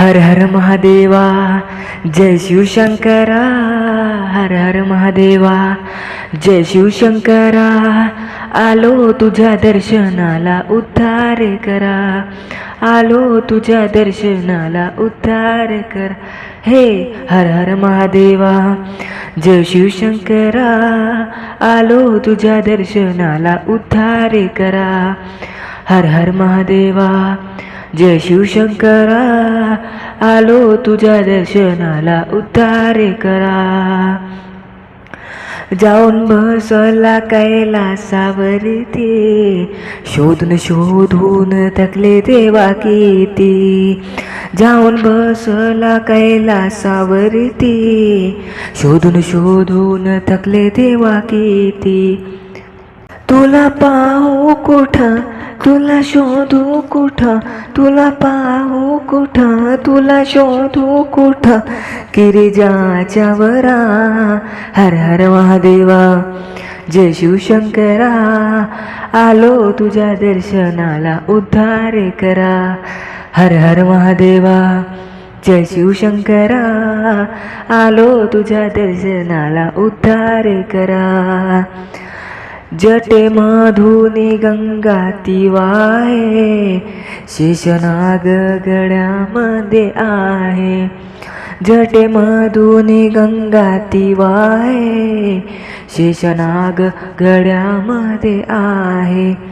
हर हर महादेवा, जय शिवशंकरा हर हर महादेवा, जय शिवशंकरा आलो तुझ्या दर्शनाला उद्धार करा, आलो तुझ्या दर्शनाला उद्धार कर. हे हर हर महादेवा, जय शिव शिवशंकरा आलो तुझ्या दर्शनाला उद्धार करा. हर हर महादेवा जय शिवशंकरा आलो तुझ्या दर्शनाला उतारे करा. जाऊन बसला कैलासावरती शोधून शोधून थकले देवा किती. जाऊन बसला कैलासावरती शोधून शोधून थकले देवा किती. तुला पाहू कुठं? तुला शोधू कुठं? तुला पाहू कुठं? तुला शोधू कुठं? गिरिजाच्या वरा, हर हर महादेवा, जय शिवशंकरा. आलो तुझ्या दर्शनाला, उद्धार करा. हर हर महादेवा, जय शिवशंकरा. आलो तुझ्या दर्शनाला, उद्धार करा. जटे माधुनी गंगा ती वाहे शेषनाग गड्यामध्ये आहे. जटे माधुनी गंगा ती वाहे शेषनाग गड्यामध्ये आहे.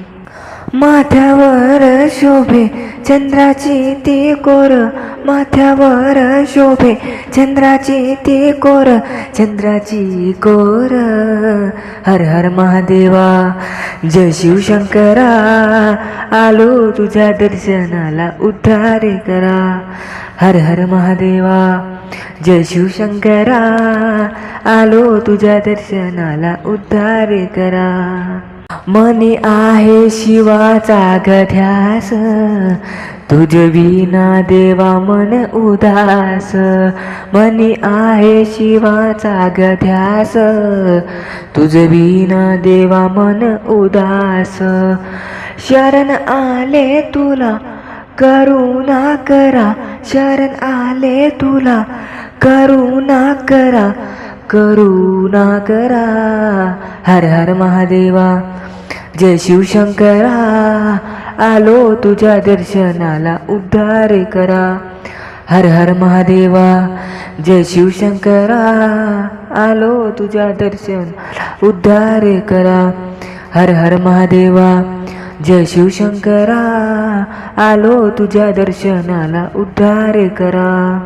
माथ्यावर शोभे चंद्राची ती कोर माथ्यावर शोभे चंद्राची ती कोर चंद्राची कोर. हर हर महादेवा जय शिवशंकरा. आलो तुझ्या दर्शनाला उद्धारे करा. हर हर महादेवा जय शिवशंकरा. आलो तुझ्या दर्शनाला उद्धारे करा. मनी आहे शिवाचा गध्यास. तुझ विना देवा मन उदास. मनी आहे शिवाचा गध्यास. तुझ विना देवा मन उदास. शरण आले तुला करुणा करा. शरण आले तुला करुणा करा. करुणा करा, हर हर महादेवा, जय शिव शिवशंकरा, आलो तुझ्या दर्शनाला उद्धार करा, हर हर महादेवा, जय शिव शिवशंकरा, आलो तुझ्या दर्शन उद्धार करा, हर हर महादेवा, जय शिव शिवशंकरा, आलो तुझ्या दर्शनाला उद्धार करा.